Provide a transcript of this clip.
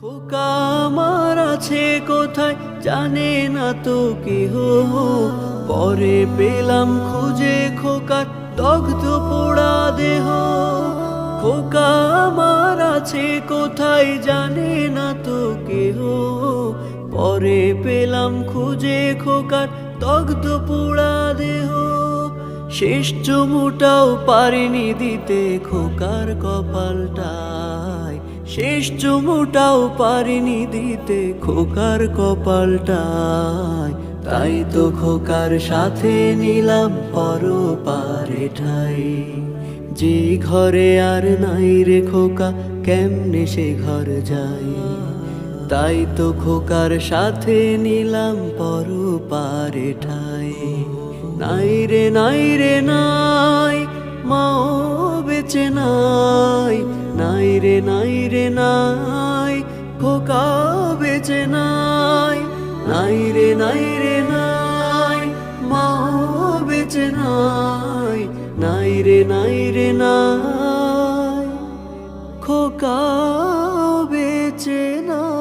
খোকা আমার আছে কোথায়? জানে না তো কেহ। পরে পেলাম খুঁজে খোকার দগ্ধ পোড়া দেহ। খোকা আমার আছে কোথায়? জানে না তো কেহ। পরে পেলাম খুঁজে খোকার দগ্ধ পোড়া দেহ। শেষ চুমুটাও পারিনি দিতে খোকার কপালটায় শেষ চুমুটাও পারিনি দিতে। খোকার কপালটায় তাই তো খোকার সাথে নিলাম পর পারে ঠাই। যে ঘরে আর নাই রে খোকা, কেমনে সে ঘর যাই? তাই তো খোকার সাথে নিলাম পর পারে ঠাই। নাই রে নাই রে, নাই, মাও রে নাই রে নাই, খোকা বেচে নাই। নাই রে নাই রে নাই মা বেচে নাই। নাই রে নাই রে নাই, খোকা বেচে নাই।